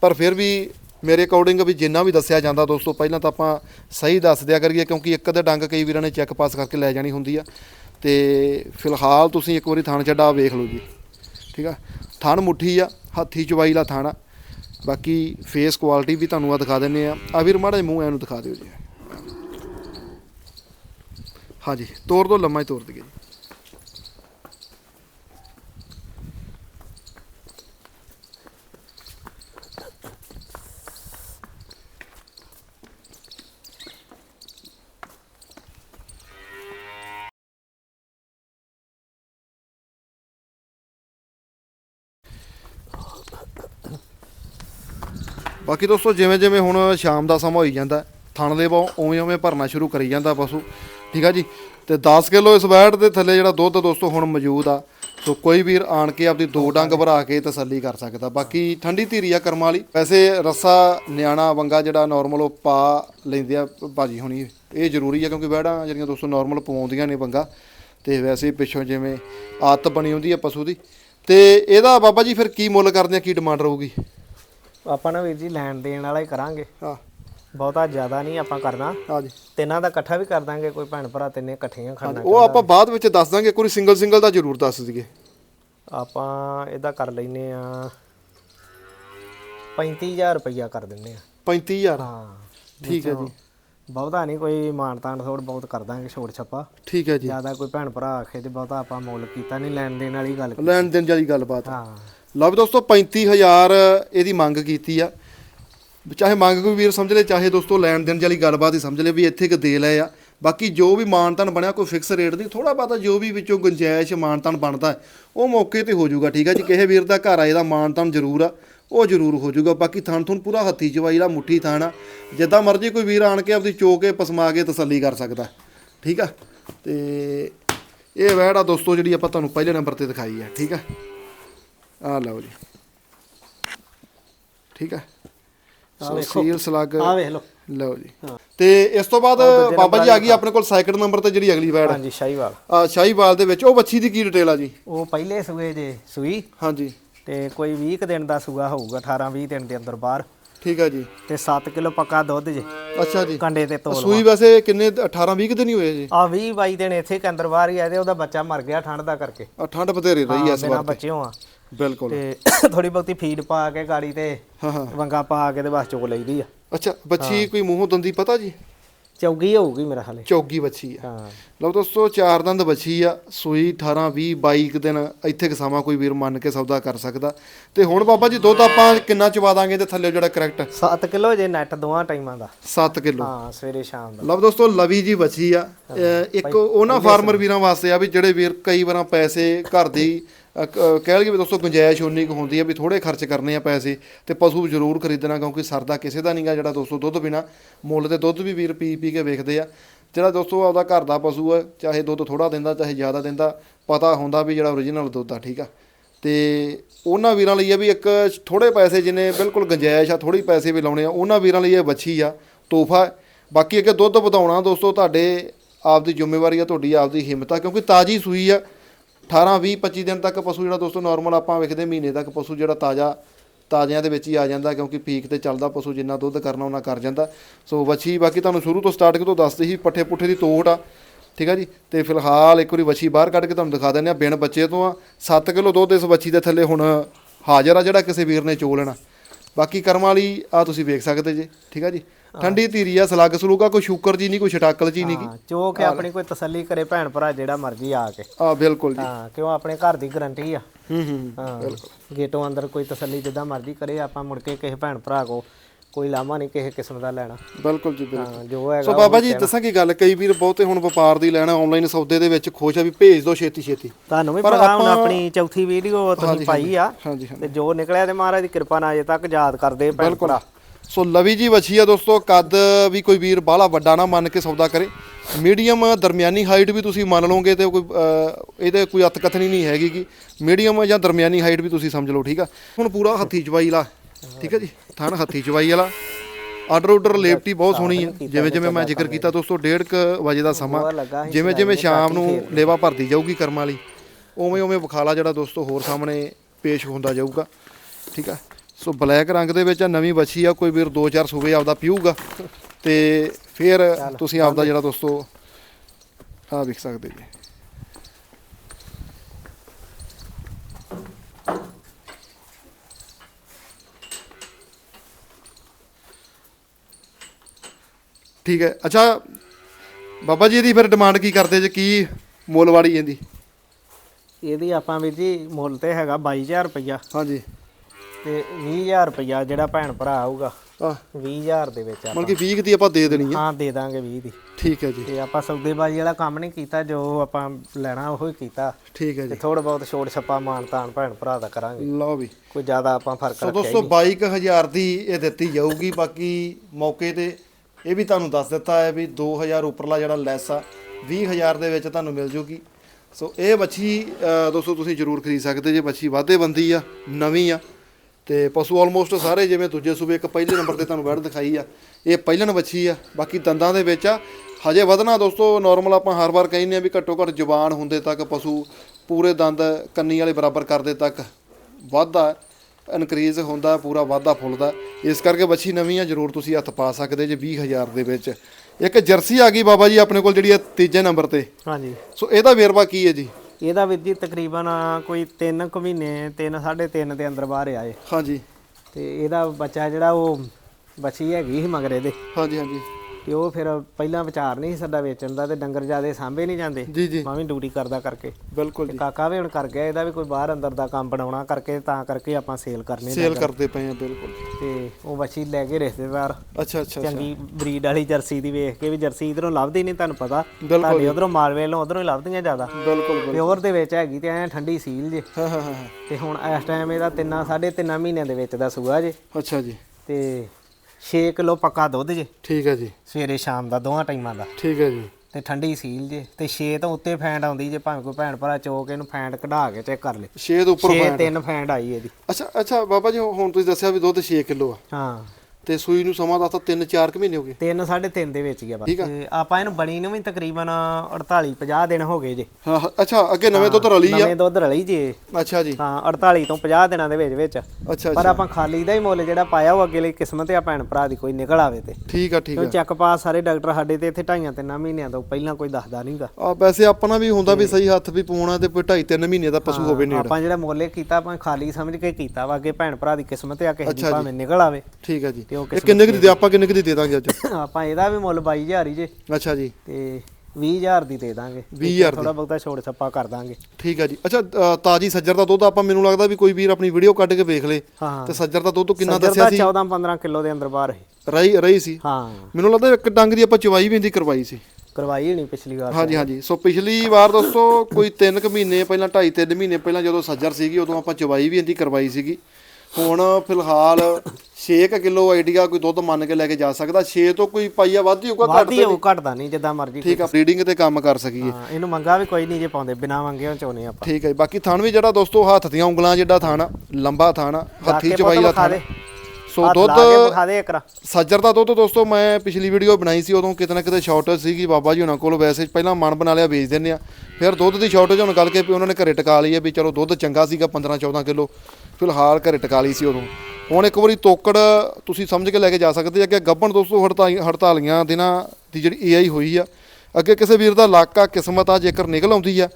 ਪਰ ਫਿਰ ਵੀ ਮੇਰੇ ਅਕੋਰਡਿੰਗ ਵੀ ਜਿੰਨਾ ਵੀ ਦੱਸਿਆ ਜਾਂਦਾ ਦੋਸਤੋ, ਪਹਿਲਾਂ ਤਾਂ ਆਪਾਂ ਸਹੀ ਦੱਸ ਦਿਆ ਕਰੀਏ, ਕਿਉਂਕਿ ਇੱਕ ਅੱਧਾ ਡੰਗ ਕਈ ਵੀਰਾਂ ਨੇ ਚੈੱਕ ਪਾਸ ਕਰਕੇ ਲੈ ਜਾਣੀ ਹੁੰਦੀ ਆ। ਤੇ ਫਿਲਹਾਲ ਤੁਸੀਂ ਇੱਕ ਵਾਰੀ ਥਾਣ ਚੱਡਾ ਵੇਖ ਲਓ ਜੀ। ਠੀਕ ਆ? ਥਾਣ ਮੁੱਠੀ ਆ, ਹੱਥੀ ਚਵਾਈ ਲਾ ਥਣ ਆ। ਬਾਕੀ ਫੇਸ ਕੁਆਲਿਟੀ ਵੀ ਤੁਹਾਨੂੰ ਆ ਦਿਖਾ ਦਿੰਨੇ ਆ। ਆ ਵੀਰ ਮਾੜਾ ਮੂੰਹ ਐਨੂੰ ਦਿਖਾ ਦਿਓ ਜੀ। ਹਾਂਜੀ, ਤੋਰ ਦੋ, ਲੰਮਾ ਹੀ ਤੋਰ ਦਈਏ। ਜੀ ਬਾਕੀ ਦੋਸਤੋ ਜਿਵੇਂ ਜਿਵੇਂ ਹੁਣ ਸ਼ਾਮ ਦਾ ਸਮਾਂ ਹੋਈ ਜਾਂਦਾ, ਥਣ ਦੇ ਬਾ ਉਵੇਂ ਉਵੇਂ ਭਰਨਾ ਸ਼ੁਰੂ ਕਰੀ ਜਾਂਦਾ ਪਸ਼ੂ। ਠੀਕ ਆ ਜੀ? ਤੇ 10 ਕਿਲੋ ਇਸ ਵੈਟ ਦੇ ਥੱਲੇ ਜਿਹੜਾ ਦੁੱਧ ਦੋਸਤੋ ਹੁਣ ਮੌਜੂਦ ਆ। ਸੋ ਕੋਈ ਵੀਰ ਆਣ ਕੇ ਆਪਦੀ ਦੋ ਡੰਗ ਭਰਾ ਕੇ ਤਸੱਲੀ ਕਰ ਸਕਦਾ। ਬਾਕੀ ਠੰਡੀ ਧੀਰੀ ਆ ਕਰਮਾਂ ਵਾਲੀ। ਵੈਸੇ ਰੱਸਾ ਨਿਆਣਾ ਵੰਗਾ ਜਿਹੜਾ ਨਾਰਮਲ ਉਹ ਪਾ ਲੈਂਦੇ ਆ ਭਾਜੀ ਹੁਣੀ। ਇਹ ਜ਼ਰੂਰੀ ਆ ਕਿਉਂਕਿ ਵੈੜਾਂ ਜਿਹੜੀਆਂ ਦੋਸਤੋ ਨਾਰਮਲ ਪਵਾਉਂਦੀਆਂ ਨੇ ਵੰਗਾ। ਤੇ ਵੈਸੇ ਪਿੱਛੋਂ ਜਿਵੇਂ ਆਦਤ ਬਣੀ ਹੁੰਦੀ ਆ ਪਸ਼ੂ ਦੀ। ਤੇ ਇਹਦਾ ਬਾਬਾ ਜੀ ਫਿਰ ਕੀ ਮੁੱਲ ਕਰਦੇ ਆ? ਕੀ ਡਿਮਾਂਡ ਰਹੂਗੀ? ਆਪਾਂ ਨਾ ਵੀਰ ਜੀ ਲੈਣ ਦੇਣ ਵਾਲਾ ਹੀ ਕਰਾਂਗੇ। ਹਾਂ। ਬਹੁਤਾ ਜ਼ਿਆਦਾ ਨਹੀਂ ਆਪਾਂ ਕਰਨਾ। ਹਾਂਜੀ। ਤਿੰਨਾਂ ਦਾ ਇਕੱਠਾ ਵੀ ਕਰ ਦਾਂਗੇ ਕੋਈ ਭੈਣ ਭਰਾ ਤਿੰਨੇ ਇਕੱਠੀਆਂ ਖੜਨਾ ਉਹ ਆਪਾਂ ਬਾਅਦ ਵਿੱਚ ਦੱਸ ਦਾਂਗੇ ਕੋਈ ਸਿੰਗਲ ਸਿੰਗਲ ਦਾ ਜ਼ਰੂਰ ਦੱਸ ਦਈਏ। ਆਪਾਂ ਇਹਦਾ ਕਰ ਲੈਨੇ ਆ 35000 ਰੁਪਈਆ ਕਰ ਦਿੰਨੇ ਆ 35000 ਹਾਂ ਠੀਕ ਹੈ ਜੀ। ਬਹੁਤਾ ਨਹੀਂ ਕੋਈ ਮਾਨਤਾਨ ਥੋੜ ਬਹੁਤ ਕਰ ਦਾਂਗੇ ਛੋੜ ਛੱਪਾ। ਠੀਕ ਹੈ ਜੀ। ਜ਼ਿਆਦਾ ਕੋਈ ਭੈਣ ਭਰਾ ਆਖੇ ਤੇ ਬਹੁਤਾ ਆਪਾਂ ਮੁੱਲ ਕੀਤਾ ਨਹੀਂ ਲੈਣ ਦੇਣ ਵਾਲੀ ਗੱਲ ਲੈਣ ਦੇਣ ਵਾਲੀ ਗੱਲਬਾਤ। ਹਾਂ। ਲਓ ਦੋਸਤੋ 35000 ਇਹਦੀ ਮੰਗ ਕੀਤੀ ਆ। ਚਾਹੇ ਮੰਗ ਕੋਈ ਵੀਰ ਸਮਝ ਲੈ, ਚਾਹੇ ਦੋਸਤੋ ਲੈਣ ਦੇਣ ਵਾਲੀ ਗੱਲਬਾਤ ਹੀ ਸਮਝ ਲੈ ਵੀ ਇੱਥੇ ਕਿ ਦੇ ਲਏ ਆ। ਬਾਕੀ ਜੋ ਵੀ ਮਾਨਤਨ ਬਣਿਆ, ਕੋਈ ਫਿਕਸ ਰੇਟ ਨਹੀਂ ਥੋੜਾ ਬਹੁਤਾ ਜੋ ਵੀ ਵਿੱਚੋਂ ਗੁੰਜਾਇਸ਼, ਮਾਨਤਨ ਬਣਦਾ ਉਹ ਮੌਕੇ ਤੇ ਹੋ ਜਾਊਗਾ, ਠੀਕ ਆ ਜੀ? ਕਿਸੇ ਵੀਰ ਦਾ ਘਰ ਆ, ਇਹਦਾ ਮਾਨਤਨ ਜ਼ਰੂਰ ਆ, ਉਹ ਜ਼ਰੂਰ ਹੋ ਜਾਊਗਾ। ਬਾਕੀ ਥਣ ਥੁਣ ਪੂਰਾ ਹੱਥੀ ਚਵਾਈ ਦਾ ਮੁੱਠੀ ਥਾਣ ਆ। ਜਿੱਦਾਂ ਮਰਜ਼ੀ ਕੋਈ ਵੀਰ ਆਣ ਕੇ ਆਪਦੀ ਚੋ ਕੇ ਪਸਮਾ ਕੇ ਤਸੱਲੀ ਕਰ ਸਕਦਾ, ਠੀਕ ਆ? ਤੇ ਇਹ ਵੈੜ ਆ ਦੋਸਤੋ, ਜਿਹੜੀ ਆਪਾਂ ਤੁਹਾਨੂੰ ਪਹਿਲੇ ਨੰਬਰ ਤੇ ਦਿਖਾਈ ਆ, ਠੀਕ ਆ? ਆ ਲਓ ਜੀ, ਠੀਕ ਆ? ਸੀਲ ਸਲੱਗ ਆ ਵੇਖ ਲਓ। ਲਓ ਜੀ। ਤੇ ਇਸ ਤੋਂ ਬਾਅਦ ਬਾਬਾ ਜੀ ਆ ਗਈ ਆਪਣੇ ਕੋਲ ਸੈਕਿੰਡ ਨੰਬਰ ਤੇ ਜਿਹੜੀ ਅਗਲੀ ਵੈੜ। ਹਾਂਜੀ ਸ਼ਾਹੀਵਾਲ। ਆ ਸ਼ਾਹੀਵਾਲ ਦੇ ਵਿੱਚ। ਉਹ ਬੱਚੀ ਦੀ ਕੀ ਡਿਟੇਲ ਆ ਜੀ? ਉਹ ਪਹਿਲੇ ਸੂਏ ਜੇ ਸੂਈ। ਹਾਂਜੀ। ਤੇ ਕੋਈ 20 ਕੁ ਦਿਨ ਦਾ ਸੂਆ ਹੋਊਗਾ 18 20 ਦਿਨ ਦੇ ਅੰਦਰ ਬਾਹਰ। ਠੀਕ ਆ ਜੀ। ਤੇ 7 ਕਿਲੋ ਪੱਕਾ ਦੁੱਧ ਜੇ। ਅੱਛਾ ਜੀ। ਕੰਡੇ ਤੇ ਤੋਲ ਸੂਈ ਵੈਸੇ ਕਿੰਨੇ 18 20 ਦਿਨ ਹੀ ਹੋਏ ਜੀ? ਆ 20 22 ਦਿਨ ਇੱਥੇ ਕਿ ਅੰਦਰ ਬਾਹਰ ਹੀ ਆਏ ਤੇ ਉਹਦਾ ਬੱਚਾ ਮਰ ਗਿਆ ਠੰਡ ਦਾ ਕਰਕੇ। ਆ ਠੰਡ ਬਥੇਰੀ ਰਹੀ ਐ ਇਸ ਵਾਰ ਬੱਚਿਓ ਆ। ਬਿਲਕੁਲ। ਤੇ *coughs* ਥੋੜੀ ਬਹੁਤੀ ਫੀਡ ਪਾ ਕੇ ਗਾੜੀ ਤੇ ਹਾਂ ਹਾਂ। ਵੰਗਾ ਪਾ ਕੇ ਤੇ ਬਸ ਚੁਗ ਲਈਦੀ ਆ। ਅੱਛਾ ਬੱਚੀ ਕੋਈ ਮੂੰਹੋਂ ਦੰਦੀ ਪਤਾ ਜੀ? ਚੌਗੀ ਹੋਊਗੀ ਮੇਰਾ ਹਾਲੇ। ਚੌਗੀ ਬੱਚੀ ਆ। ਹਾਂ। ਲਓ ਦੋਸਤੋ ਚਾਰ ਦੰਦ ਬੱਚੀ ਆ ਸੂਈ 18 20 22 ਕੁ ਦਿਨ ਇੱਥੇ ਕਸਾਵਾ ਕੋਈ ਵੀਰ ਮੰਨ ਕੇ ਸੌਦਾ ਕਰ ਸਕਦਾ। ਤੇ ਹੁਣ ਬਾਬਾ ਜੀ ਦੁੱਧ ਆਪਾਂ ਕਿੰਨਾ ਚਵਾ ਦਾਂਗੇ ਤੇ ਥੱਲੇ ਜਿਹੜਾ ਕਰੈਕਟ? 7 ਕਿਲੋ ਜੇ ਨੈਟ ਦੋਵਾਂ ਟਾਈਮਾਂ ਦਾ। 7 ਕਿਲੋ। ਹਾਂ ਸਵੇਰੇ ਸ਼ਾਮ ਦਾ। ਲਓ ਦੋਸਤੋ ਲਵੀ ਜੀ ਬੱਚੀ ਆ। ਇੱਕ ਉਹਨਾਂ ਫਾਰਮਰ ਵੀਰਾਂ ਵਾਸਤੇ ਆ ਵੀ ਜਿਹੜੇ ਵੀਰ ਕਈ ਵਾਰਾਂ ਪੈਸੇ ਘਰ ਦੀ ਕਹਿ ਲਈਏ ਵੀ ਦੋਸਤੋ ਗੁੰਜਾਇਸ਼ ਉਨੀ ਕੁ ਹੁੰਦੀ ਆ ਵੀ ਥੋੜੇ ਖਰਚ ਕਰਨੇ ਆ ਪੈਸੇ ਤੇ ਪਸ਼ੂ ਜ਼ਰੂਰ ਖਰੀਦਣਾ ਕਿਉਂਕਿ ਸਰਦਾ ਕਿਸੇ ਦਾ ਨਹੀਂਗਾ ਜਿਹੜਾ ਦੋਸਤੋ ਦੁੱਧ ਬਿਨਾ ਮੁੱਲ ਦੇ ਦੁੱਧ ਵੀ ਵੀਰ ਪੀ ਪੀ ਕੇ ਵੇਖਦੇ ਆ। ਜਿਹੜਾ ਦੋਸਤੋ ਆਪਦਾ ਘਰ ਦਾ ਪਸ਼ੂ ਹੈ ਚਾਹੇ ਦੁੱਧ ਥੋੜਾ ਦਿੰਦਾ, ਚਾਹੇ ਜ਼ਿਆਦਾ ਦਿੰਦਾ, ਪਤਾ ਹੁੰਦਾ ਵੀ ਜਿਹੜਾ ਓਰੀਜਨਲ ਦੁੱਧ ਆ, ਠੀਕ ਆ। ਤੇ ਉਹਨਾਂ ਵੀਰਾਂ ਲਈ ਇਹ ਵੀ ਇੱਕ ਥੋੜੇ ਪੈਸੇ ਜਿਨੇ ਬਿਲਕੁਲ ਗੁੰਜਾਇਸ਼ ਆ ਥੋੜੀ ਪੈਸੇ ਵੀ ਲਾਉਣੇ ਆ, ਉਹਨਾਂ ਵੀਰਾਂ ਲਈ ਇਹ ਵੱਛੀ ਆ, ਤੋਹਫਾ। ਬਾਕੀ ਅੱਗੇ ਦੁੱਧ ਵਧਾਉਣਾ ਦੋਸਤੋ ਤੁਹਾਡੇ ਆਪਦੀ ਜ਼ਿੰਮੇਵਾਰੀ ਆ, ਤੁਹਾਡੀ ਆਪਦੀ ਹਿੰਮਤ ਆ, ਕਿਉਂਕਿ ਤਾਜੀ ਸੂਈ ਆ 18 20 25 ਦਿਨ ਤੱਕ ਪਸ਼ੂ ਜਿਹੜਾ ਦੋਸਤੋ ਨਾਰਮਲ ਆਪਾਂ ਵੇਖਦੇ ਮਹੀਨੇ ਤੱਕ ਪਸ਼ੂ ਜਿਹੜਾ ਤਾਜ਼ਾ, ਤਾਜ਼ਿਆਂ ਦੇ ਵਿੱਚ ਹੀ ਆ ਜਾਂਦਾ ਕਿਉਂਕਿ ਪੀਕ ਤੇ ਚੱਲਦਾ ਪਸ਼ੂ ਜਿੰਨਾ ਦੁੱਧ ਕਰਨਾ ਉਹਨਾਂ ਕਰ ਜਾਂਦਾ। ਸੋ ਵੱਛੀ ਬਾਕੀ ਤੁਹਾਨੂੰ ਸ਼ੁਰੂ ਤੋਂ ਸਟਾਰਟ ਤੋਂ ਦੱਸਦੇ ਸੀ, ਪੱਠੇ ਪੁੱਠੇ ਦੀ ਤੋੜ ਆ, ਠੀਕ ਆ ਜੀ? ਤੇ ਫਿਲਹਾਲ ਇੱਕ ਵਾਰੀ ਵੱਛੀ ਬਾਹਰ ਕੱਢ ਕੇ ਤੁਹਾਨੂੰ ਦਿਖਾ ਦਿੰਦੇ ਆ ਬਿਨ ਬੱਚੇ ਤੋਂ ਆ। 7 ਕਿਲੋ ਦੁੱਧ ਇਸ ਵਛੀ ਦੇ ਥੱਲੇ ਹੁਣ ਹਾਜ਼ਰ ਆ ਜਿਹੜਾ ਕਿਸੇ ਵੀਰ ਨੇ ਚੋ ਲੈਣਾ। ਬਾਕੀ ਕਰਮਾਂ ਵਾਲੀ ਆ ਤੁਸੀਂ ਵੇਖ ਸਕਦੇ ਜੇ, ਠੀਕ ਆ ਜੀ? ਠੰਡੀ ਧੀਰੀ ਆ ਸਲੱਗ ਸਲੂਗਾ ਕੋਈ ਸ਼ੂਕਰ ਜੀ ਨਹੀਂ ਕੋਈ ਛਟਾਕਲ ਜੀ ਨਹੀਂ ਹਾਂ ਚੋ ਕੇ ਆਪਣੀ ਕੋਈ ਤਸੱਲੀ ਕਰੇ ਭੈਣ ਭਰਾ ਜਿਹੜਾ ਮਰਜ਼ੀ ਆ ਕੇ। ਆ ਬਿਲਕੁਲ ਜੀ। ਹਾਂ ਕਿਉਂ ਆਪਣੇ ਘਰ ਦੀ ਗਰੰਟੀ ਆ। ਹੂੰ ਹੂੰ ਹਾਂ ਗੇਟੋਂ ਅੰਦਰ ਕੋਈ ਤਸੱਲੀ ਜਿੱਦਾਂ ਮਰਜ਼ੀ ਕਰੇ ਆਪਾਂ ਮੁੜ ਕੇ ਕਿਸੇ ਭੈਣ ਭਰਾ ਕੋ ਕੋਈ ਲਾਮਾ ਨਹੀਂ ਕਿਸੇ ਕਿਸਮ ਦਾ ਲੈਣਾ। ਬਿਲਕੁਲ ਜੀ ਬਿਲਕੁਲ। ਹਾਂ ਜੋ ਹੈਗਾ ਸੋ ਬਾਬਾ ਜੀ ਦੱਸਾਂ ਕੀ ਗੱਲ ਕਈ ਵੀਰ ਬਹੁਤੇ ਹੁਣ ਵਪਾਰ ਦੀ ਲੈਣਾ ਆਨਲਾਈਨ ਸੌਦੇ ਦੇ ਵਿੱਚ ਖੁਸ਼ ਆ ਵੀ ਭੇਜ ਦਿਓ ਛੇਤੀ ਛੇਤੀ। ਤੁਹਾਨੂੰ ਵੀ ਪਤਾ ਹੁਣ ਆਪਾਂ- ਆਪਣੀ ਚੌਥੀ ਵੀਡੀਓ ਤੁਸੀਂ ਪਾਈ ਆ ਤੇ ਜੋ ਨਿਕਲਿਆ ਤੇ ਮਹਾਰਾਜ ਦੀ ਕਿਰਪਾ ਨਾਲ ਅਜੇ ਤੱਕ ਯਾਦ ਕਰਦੇ ਬਿਲਕੁਲ। ਸੋ ਲਵੀ ਜੀ ਵੱਛੀ ਆ ਦੋਸਤੋ ਕੱਦ ਵੀ ਕੋਈ ਵੀਰ ਬਾਹਲਾ ਵੱਡਾ ਨਾ ਮੰਨ ਕੇ ਸੌਦਾ ਕਰੇ। ਮੀਡੀਅਮ ਦਰਮਿਆਨੀ ਹਾਈਟ ਵੀ ਤੁਸੀਂ ਮੰਨ ਲਓਗੇ ਤੇ ਕੋਈ ਇਹਦੇ ਕੋਈ ਅਤ ਕਥਨੀ ਨਹੀਂ ਹੈਗੀ ਕਿ ਮੀਡੀਅਮ ਜਾਂ ਦਰਮਿਆਨੀ ਹਾਈਟ ਵੀ ਤੁਸੀਂ ਸਮਝ ਲਓ ਠੀਕ ਆ? ਹੁਣ ਪੂਰਾ ਹੱਥੀ ਚਵਾਈ ਵਾਲਾ ਠੀਕ ਹੈ ਜੀ? ਥਣ ਹੱਥੀ ਚਵਾਈ ਵਾਲਾ। ਆਰਡਰ ਆਰਡਰ ਲੇਪਟੀ ਬਹੁਤ ਸੋਹਣੀ ਹੈ ਜਿਵੇਂ ਜਿਵੇਂ ਮੈਂ ਜ਼ਿਕਰ ਕੀਤਾ ਦੋਸਤੋ 1:30 ਵਜੇ ਦਾ ਸਮਾਂ ਜਿਵੇਂ ਜਿਵੇਂ ਸ਼ਾਮ ਨੇ ਲੇਵਾ ਭਰਦੀ ਜਾਊਗੀ ਕਰਮਾਂ ਵਾਲੀ ਉਵੇਂ ਉਵੇਂ ਵਿਖਾਲਾ ਜਿਹੜਾ ਦੋਸਤੋ ਹੋਰ ਸਾਹਮਣੇ ਪੇਸ਼ ਹੁੰਦਾ ਜਾਊਗਾ ਠੀਕ ਆ? ਸੋ ਬਲੈਕ ਰੰਗ ਦੇ ਵਿੱਚ ਆ ਨਵੀਂ ਵੱਛੀ ਆ ਕੋਈ ਵੀਰ 2-4 ਸੂਬੇ ਆਪਦਾ ਪੀਊਗਾ। ਤੇ ਫਿਰ ਤੁਸੀਂ ਆਪਦਾ ਜਿਹੜਾ ਦੋਸਤੋ ਆ ਵੇਖ ਸਕਦੇ ਜੀ। ਠੀਕ ਹੈ। ਅੱਛਾ ਬਾਬਾ ਜੀ ਇਹਦੀ ਫਿਰ ਡਿਮਾਂਡ ਕੀ ਕਰਦੇ ਜੇ? ਕੀ ਮੁੱਲ ਵਾੜੀ ਇਹਦੀ? ਇਹਦੀ ਆਪਾਂ ਵੀਰ ਜੀ ਮੁੱਲ ਤੇ ਹੈਗਾ 22000 ਰੁਪਇਆ ਹਾਂਜੀ। ਤੇ 20000 ਰੁਪਇਆ ਜਿਹੜਾ ਭੈਣ ਭਰਾ ਆਊਗਾ ਆ 20000 ਦੇ ਵਿੱਚ ਮਤਲਬ ਕਿ 20 ਕੁ ਦੀ ਆਪਾਂ ਦੇ ਦੇਣੀ ਹੈ ਹਾਂ ਦੇ ਦਾਂਗੇ 20 ਦੀ। ਠੀਕ ਹੈ ਜੀ। ਤੇ ਆਪਾਂ ਸੌਦੇਬਾਜ਼ੀ ਵਾਲਾ ਕੰਮ ਨਹੀਂ ਕੀਤਾ ਜੋ ਆਪਾਂ ਲੈਣਾ ਉਹ ਹੀ ਕੀਤਾ। ਠੀਕ ਹੈ ਤੇ ਜੀ ਥੋੜਾ ਬਹੁਤ ਛੋਟ ਛੱਪਾ ਮਾਨ ਤਾਨ ਭੈਣ ਭਰਾ ਦਾ ਕਰਾਂਗੇ। ਲਓ ਵੀ। ਕੋਈ ਜ਼ਿਆਦਾ ਆਪਾਂ ਫ਼ਰਕ ਸੋ ਰੱਖਿਆ ਦੋਸਤੋ 22000 ਦੀ ਇਹ ਦਿੱਤੀ ਜਾਊਗੀ ਬਾਕੀ ਮੌਕੇ ਤੇ ਇਹ ਵੀ ਤੁਹਾਨੂੰ ਦੱਸ ਦਿੱਤਾ ਹੈ ਵੀ 2000 ਉੱਪਰਲਾ ਜਿਹੜਾ ਲੈਸ ਆ 20000 ਦੇ ਵਿੱਚ ਤੁਹਾਨੂੰ ਮਿਲ ਜੂਗੀ। ਸੋ ਇਹ ਅ, ਦੋਸਤੋ ਤੁਸੀਂ ਜ਼ਰੂਰ ਖਰੀਦ ਸਕਦੇ ਜੇ ਬੱਚੀ ਵਾਧੇ ਬੰਦੀ ਆ ਨਵੀਂ ਆ। ਤੇ ਪਸ਼ੂ ਆਲਮੋਸਟ ਸਾਰੇ ਜਿਵੇਂ ਦੂਜੇ ਸੂਬੇ ਇੱਕ ਪਹਿਲੇ ਨੰਬਰ ਤੇ ਤੁਹਾਨੂੰ ਵੜ ਦਿਖਾਈ ਆ। ਇਹ ਪਹਿਲਣ ਬੱਚੀ ਆ ਬਾਕੀ ਦੰਦਾਂ ਦੇ ਵਿੱਚ ਆ। ਹਜੇ ਵਧਣਾ ਦੋਸਤੋ ਨਾਰਮਲ ਆਪਾਂ ਹਰ ਵਾਰ ਕਹਿੰਦੇ ਆ ਵੀ ਘੱਟੋ ਘੱਟ ਜ਼ੁਬਾਨ ਹੁੰਦੇ ਤੱਕ ਪਸ਼ੂ ਪੂਰੇ ਦੰਦ ਕੰਨੀ ਵਾਲੇ ਬਰਾਬਰ ਕਰਦੇ ਤੱਕ ਵਾਧਾ ਇਨਕਰੀਜ਼ ਹੁੰਦਾ ਪੂਰਾ ਵਾਧਾ ਫੁੱਲਦਾ। ਇਸ ਕਰਕੇ ਬੱਚੀ ਨਵੀਂ ਆ ਜਰੂਰ ਤੁਸੀਂ ਹੱਥ ਪਾ ਸਕਦੇ ਜੇ 20000 ਦੇ ਵਿੱਚ। ਇੱਕ ਜਰਸੀ ਆ ਗਈ ਬਾਬਾ ਜੀ ਆਪਣੇ ਕੋਲ ਜਿਹੜੀ ਆ ਤੀਜੇ ਨੰਬਰ ਤੇ। ਹਾਂਜੀ। ਸੋ ਇਹਦਾ ਵੇਰਵਾ ਕੀ ਹੈ ਜੀ? ਇਹਦਾ ਵੀਰ ਜੀ ਤਕਰੀਬਨ ਕੋਈ 3 ਕੁ ਮਹੀਨੇ 3 3.5 ਦੇ ਅੰਦਰ ਬਾਹਰ ਆਏ। ਹਾਂਜੀ। ਤੇ ਇਹਦਾ ਬੱਚਾ ਜਿਹੜਾ ਉਹ ਬੱਚੀ ਹੈਗੀ ਸੀ ਮਗਰੇ ਦੇ ਹਾਂਜੀ ਹਾਂਜੀ। ਤੇ ਉਹ ਫਿਰ ਪਹਿਲਾਂ ਵਿਚਾਰ ਨਹੀਂ ਸੀ ਸਾਡਾ ਵੇਚਣ ਦਾ ਤੇ ਡੰਗਰ ਜਿਆਦੇ ਸਾਂਭੇ ਨਹੀਂ ਜਾਂਦੇ। ਜੀ ਜੀ। ਮੈਂ ਵੀ ਡਿਊਟੀ ਕਰਦਾ ਕਰਕੇ। ਬਿਲਕੁਲ ਤੇ ਜੀ। ਕਾਕਾ ਵੀ ਹੁਣ ਕਰ ਗਿਆ ਇਹਦਾ ਵੀ ਕੋਈ ਬਾਹਰ ਅੰਦਰ ਦਾ ਕੰਮ ਬਣਾਉਣਾ ਕਰਕੇ ਤਾਂ ਕਰਕੇ ਆਪਾਂ ਸੇਲ ਕਰਨੇ ਸੇਲ ਕਰਦੇ ਪਏ ਆ ਬਿਲਕੁਲ ਤੇ ਉਹ ਬੱਚੀ ਲੈ ਕੇ ਰਿਸ਼ਤੇਦਾਰ। ਅੱਛਾ ਅੱਛਾ ਅੱਛਾ। ਚੰਗੀ ਬਰੀਡ ਵਾਲੀ ਜਰਸੀ ਦੀ ਵੇਖ ਕੇ ਵੀ ਜਰਸੀ ਇਧਰੋਂ ਲੱਭਦੀ ਨਹੀਂ ਤੁਹਾਨੂੰ ਪਤਾ। ਬਿਲਕੁਲ ਤੁਹਾਡੇ ਉਧਰੋਂ ਮਾਲਵੇਲ ਉਧਰੋਂ ਹੀ ਲੱਭਦੀਆਂ ਜ਼ਿਆਦਾ। ਬਿਲਕੁਲ ਪਿਓਰ ਦੇ ਵਿੱਚ ਹੈਗੀ ਤੇ ਐ ਠੰਡੀ ਸੀਲ ਜੇ। ਹਾਂ ਹਾਂ ਹਾਂ ਹਾਂ। ਤੇ ਹੁਣ ਇਸ ਟਾਈਮ ਇਹਦਾ ਤਿੰਨਾਂ ਸਾਢੇ ਤਿੰਨਾਂ ਮਹੀਨਿਆਂ ਦੇ ਵਿੱਚ ਦਾ ਸੂਆ ਜੇ। ਅੱਛਾ ਜੀ। ਤੇ 6 ਕਿਲੋ ਪੱਕਾ ਦੁੱਧ ਜੇ। ਠੀਕ ਹੈ ਜੀ। ਸਵੇਰੇ ਸ਼ਾਮ ਦਾ ਦੋਹਾਂ ਟਾਈਮਾਂ ਦਾ। ਠੀਕ ਹੈ ਜੀ। ਤੇ ਠੰਡੀ ਸੀਲ ਜੇ। ਤੇ 6 ਤੋਂ ਉੱਤੇ ਫੈਂਟ ਆਉਂਦੀ ਜੇ ਭਾਵੇਂ ਕੋਈ ਭੈਣ ਭਰਾ ਚੋਕ ਇਹਨੂੰ ਫੈਂਟ ਕਢਾ ਕੇ ਚੈੱਕ ਕਰ ਲੇ। ਛੇ ਦੇ ਉੱਪਰ 6 ਤਿੰਨ ਫੈਂਟ ਆਈ ਇਹਦੀ। ਅੱਛਾ ਅੱਛਾ ਬਾਬਾ ਜੀ ਹੁਣ ਤੁਸੀਂ ਦੱਸਿਆ ਵੀ ਦੁੱਧ 6 ਕਿਲੋ ਆ। ਹਾਂ। ਤੇ ਸੂਈ ਨੂੰ ਸਮਾਂ ਦੱਸਤਾ 3-4 ਕੁ ਮਹੀਨੇ ਹੋ ਗਏ। ਤਿੰਨ ਸਾਢੇ ਤਿੰਨ ਦੇ ਵਿੱਚ ਹੀ ਆ ਬਸ। ਠੀਕ ਆ। ਤੇ ਆਪਾਂ ਇਹਨੂੰ ਬਣੀ ਨੂੰ ਵੀ ਤਕਰੀਬਨ 48 50 ਦਿਨ ਹੋ ਗਏ ਜੇ। ਹਾਂ ਹਾਂ, ਅੱਛਾ ਅੱਗੇ ਨਵੇਂ ਦੁੱਧ ਰਲੀ ਆ? ਨਵੇਂ ਦੁੱਧ ਰਲੀ ਜੇ। ਅੱਛਾ ਜੀ। ਹਾਂ 48 ਤੋਂ 50 ਦਿਨਾਂ ਦੇ ਵਿੱਚ ਵਿੱਚ। ਅੱਛਾ ਪਰ ਅੱਛਾ ਆਪਾਂ ਖਾਲੀ ਦਾ ਹੀ ਮੁੱਲ ਜਿਹੜਾ ਪਾਇਆ ਉਹ ਅੱਗੇ ਲਈ ਕਿਸਮਤ ਆ ਭੈਣ ਭਰਾ ਦੀ ਕੋਈ ਨਿਕਲ ਆਵੇ ਤੇ। ਠੀਕ ਆ ਠੀਕ ਕਿਉਂ ਆ ਚੱਕ ਪਾਸ ਸਾਰੇ ਡਾਕਟਰ ਸਾਡੇ ਤੇ ਇੱਥੇ ਢਾਈਆਂ ਤਿੰਨਾਂ ਮਹੀਨਿਆਂ ਤੋਂ ਪਹਿਲਾਂ ਕੋਈ ਦੱਸਦਾ ਨਹੀਂਗਾ ਆ ਵੈਸੇ ਆਪਣਾ ਵੀ ਹੁੰਦਾ ਵੀ ਸਹੀ ਹੱਥ ਵੀ ਪਾਉਣਾ ਤੇ ਕੋਈ ਢਾਈ ਤਿੰਨ ਮਹੀਨੇ ਦਾ ਪਸ਼ੂ ਹੋਵੇ ਨੇੜ। ਆਪਾਂ ਜਿਹੜਾ ਮੁੱਲ ਇਹ ਕੀਤਾ ਆਪਾਂ ਖਾਲੀ ਸਮਝ ਕੇ ਕੀਤਾ ਵਾ ਅੱਗੇ ਭੈਣ ਭਰਾ ਦੀ ਕਿਸਮਤ ਆ ਕਿਸੇ ਦੀ। ਭਾਵੇਂ ਨਿਕਲ ਆਵੇ। ਠੀਕ ਆ ਜੀ। ਤੇ ਉਹ ਇਹ ਕਿੰਨੇ ਕੁ ਦੀ ਦੇ ਆਪਾਂ ਕਿੰਨੇ ਕੁ ਦੀ ਦੇ ਦਾਂਗੇ ਅੱਜ? *laughs* ਆਪਾਂ ਇਹਦਾ ਵੀ ਮੁੱਲ 22000 ਹੀ ਜੇ। ਅੱਛਾ ਜੀ। ਤੇ 20000 ਦੀ ਦੇ ਦਾਂਗੇ। 20000 ਦੀ। ਥੋੜਾ ਬਹੁਤਾ ਛੋੜ ਛੱਪਾ ਕਰ ਦਾਂਗੇ। ਠੀਕ ਆ ਜੀ। ਅੱਛਾ ਤਾਜੀ ਸੱਜਰ ਦਾ ਦੁੱਧ ਆਪਾਂ ਮੈਨੂੰ ਲੱਗਦਾ ਵੀ ਕੋਈ ਵੀਰ ਆਪਣੀ ਵੀਡੀਓ ਕੱਢ ਕੇ ਵੇਖ ਲੇ। ਤੇ ਸੱਜਰ ਦਾ ਦੁੱਧ ਕਿੰਨਾ ਦੱਸਿਆ ਸੀ? 14 15 ਕਿਲੋ ਦੇ ਅੰਦਰ ਬਾਹਰ ਹੈ ਰਹੀ ਰਹੀ ਸੀ। ਹਾਂ। ਮੈਨੂੰ ਲੱਗਦਾ ਇੱਕ ਡੰਗ ਦੀ ਆਪਾਂ ਚਵਾਈ ਵੀ ਇਹਦੀ ਕਰਵਾਈ ਸੀ। ਕਰਵਾਈ ਨਹੀਂ ਪਿਛਲੀ ਵਾਰ। ਹਾਂਜੀ ਹਾਂਜੀ। ਸੋ ਪਿਛਲੀ ਵਾਰ ਦੋਸਤੋ ਕੋਈ 3 ਕੁ ਮਹੀਨੇ ਪਹਿਲਾਂ 2.5 3 ਮਹੀਨੇ ਪਹਿਲਾਂ ਜਦੋਂ ਸੱਜਰ ਸੀਗੀ ਉਦੋਂ ਆਪਾਂ ਚਵਾਈ ਵੀ ਇਹਦੀ ਕਰਵਾਈ ਸੀਗੀ। ਹੁਣ ਫਿਲਹਾਲ 6 ਕਿਲੋ ਆਈਡੀਆ ਕੋਈ ਦੁੱਧ ਮੰਨ ਕੇ ਲੈ ਕੇ ਜਾ ਸਕਦਾ। 6 ਤੋਂ ਕੋਈ ਪਾਈਆ ਵੱਧ ਹੀ ਹੋਊਗਾ ਘੱਟ ਉਹ ਘਟਦਾ ਨਹੀਂ ਜਿੱਦਾਂ ਮਰਜ਼ੀ ਠੀਕ ਆ ਬਰੀਡਿੰਗ ਤੇ ਕੰਮ ਕਰ ਸਕੀਏ। ਹਾਂ ਇਹਨੂੰ ਮੰਗਾ ਵੀ ਕੋਈ ਨਹੀਂ ਜੇ ਪਾਉਂਦੇ ਬਿਨਾ ਮੰਗਿਓ ਚੋਨੇ ਆਪਾਂ। ਠੀਕ ਹੈ ਜੀ। ਬਾਕੀ ਥਣ ਵੀ ਜਿਹੜਾ ਦੋਸਤੋ ਹੱਥ ਦੀਆਂ ਉਂਗਲਾਂ ਜਿੱਡਾ ਥਣ ਆ ਲੰਬਾ ਥਣ ਆ ਹੱਥੀ ਚਵਾਈ ਦਾ ਥਣ। ਸੋ ਦੁੱਧ ਵਿਖਾ ਦੇ ਇੱਕ ਰਾ ਸੱਜਰ ਦਾ ਦੁੱਧ ਦੋਸਤੋ ਮੈਂ ਪਿਛਲੀ ਵੀਡੀਓ ਬਣਾਈ ਸੀ ਉਦੋਂ ਕਿਤੇ ਨਾ ਕਿਤੇ ਸ਼ਾਰਟੇਜ ਸੀਗੀ ਬਾਬਾ ਜੀ ਉਹਨਾਂ ਕੋਲ। ਵੈਸੇ ਪਹਿਲਾਂ ਮਨ ਬਣਾ ਲਿਆ ਵੇਚ ਦਿੰਦੇ ਆ ਫਿਰ ਦੁੱਧ ਦੀ ਸ਼ਾਰਟੇਜ ਹੁਣ ਗੱਲ ਕੇ ਵੀ ਉਹਨਾਂ ਨੇ ਘਰੇ ਟਿਕਾ ਲਈ ਹੈ ਵੀ ਚਲੋ ਦੁੱਧ ਚੰਗਾ ਸੀਗਾ 15 14 ਕਿਲੋ। ਫਿਲਹਾਲ ਘਰੇ ਟਿਕਾ ਲਈ ਸੀ ਉਦੋਂ ਹੁਣ ਇੱਕ ਵਾਰੀ ਤੋਕੜ ਤੁਸੀਂ ਸਮਝ ਕੇ ਲੈ ਕੇ ਜਾ ਸਕਦੇ ਕਿ ਗੱਬਣ ਦੋਸਤੋ ਹੜਤਾਈ ਹੜਤਾਲੀਆਂ ਦਿਨਾਂ ਦੀ ਜਿਹੜੀ ਏਆਈ ਹੋਈ ਆ ਅੱਗੇ ਕਿਸੇ ਵੀਰ ਦਾ ਲੱਕ ਆ ਕਿਸਮਤ ਆ ਜੇਕਰ ਨਿਕਲ ਆਉਂਦੀ ਆ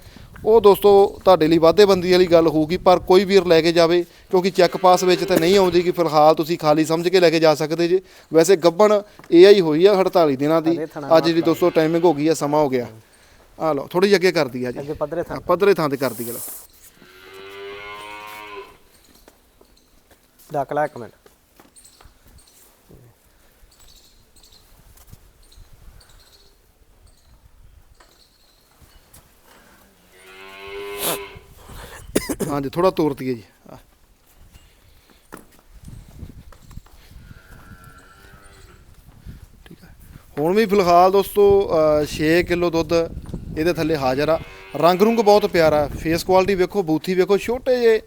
ਉਹ ਦੋਸਤੋ ਤੁਹਾਡੇ ਲਈ ਵਾਧੇਬੰਦੀ ਵਾਲੀ ਗੱਲ ਹੋਊਗੀ ਪਰ ਕੋਈ ਵੀਰ ਲੈ ਕੇ ਜਾਵੇ ਕਿਉਂਕਿ ਚੈੱਕ ਪਾਸ ਵਿੱਚ ਤਾਂ ਨਹੀਂ ਆਉਂਦੀ ਕਿ ਫਿਲਹਾਲ ਤੁਸੀਂ ਖਾਲੀ ਸਮਝ ਕੇ ਲੈ ਕੇ ਜਾ ਸਕਦੇ ਜੇ। ਵੈਸੇ ਗੱਬਣ ਏਆਈ ਹੋਈ ਆ 48 ਦਿਨਾਂ ਦੀ ਅੱਜ ਦੀ ਦੋਸਤੋ ਟਾਈਮਿੰਗ ਹੋ ਗਈ ਆ ਸਮਾਂ ਹੋ ਗਿਆ। ਆ ਲਓ ਥੋੜੀ ਜਿਹੀ ਅੱਗੇ ਕਰਦੀ ਆ ਜੀ। ਅੱਗੇ ਪੱਧਰੇ ਥਾਂ ਪੱਧਰੇ ਥਾਂ ਤੇ ਕਰਦੀ ਆ ਲਓ। ਡੱਕ ਲੈ ਇੱਕ ਮਿੰਟ। ਹਾਂਜੀ ਥੋੜਾ ਤੋਰਤੀ ਹੈ ਜੀ। ਠੀਕ ਹੈ ਹੁਣ ਵੀ ਫਿਲਹਾਲ ਦੋਸਤੋ 6 ਕਿਲੋ ਦੁੱਧ ਇਹਦੇ ਥੱਲੇ ਹਾਜ਼ਰ ਆ। ਰੰਗ ਰੁੰਗ ਬਹੁਤ ਪਿਆਰਾ। ਫੇਸ ਕੁਆਲਿਟੀ ਵੇਖੋ, ਬੂਥੀ ਵੇਖੋ, ਛੋਟੇ ਜੇ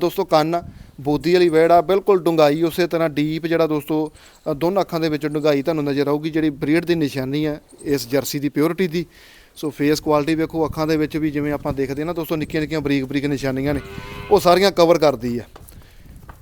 ਦੋਸਤੋ ਕੰਨ। ਬੋਦੀ ਵਾਲੀ ਵੈੜ ਆ ਬਿਲਕੁਲ ਡੁੰਗਾਈ ਉਸੇ ਤਰ੍ਹਾਂ ਡੀਪ ਜਿਹੜਾ ਦੋਸਤੋ ਅ, ਦੋਨਾਂ ਅੱਖਾਂ ਦੇ ਵਿੱਚ ਡੁੰਗਾਈ ਤੁਹਾਨੂੰ ਨਜ਼ਰ ਆਊਗੀ ਜਿਹੜੀ ਬਰੀਡ ਦੀ ਨਿਸ਼ਾਨੀ ਹੈ ਇਸ ਜਰਸੀ ਦੀ ਪਿਓਰਿਟੀ ਦੀ। ਸੋ ਫੇਸ ਕੁਆਲਿਟੀ ਵੇਖੋ ਅੱਖਾਂ ਦੇ ਵਿੱਚ ਵੀ ਜਿਵੇਂ ਆਪਾਂ ਦੇਖਦੇ ਹਾਂ ਨਾ ਦੋਸਤੋ ਨਿੱਕੀਆਂ ਨਿੱਕੀਆਂ ਬਰੀਕ ਬਰੀਕ ਨਿਸ਼ਾਨੀਆਂ ਨੇ ਉਹ ਸਾਰੀਆਂ ਕਵਰ ਕਰਦੀ ਆ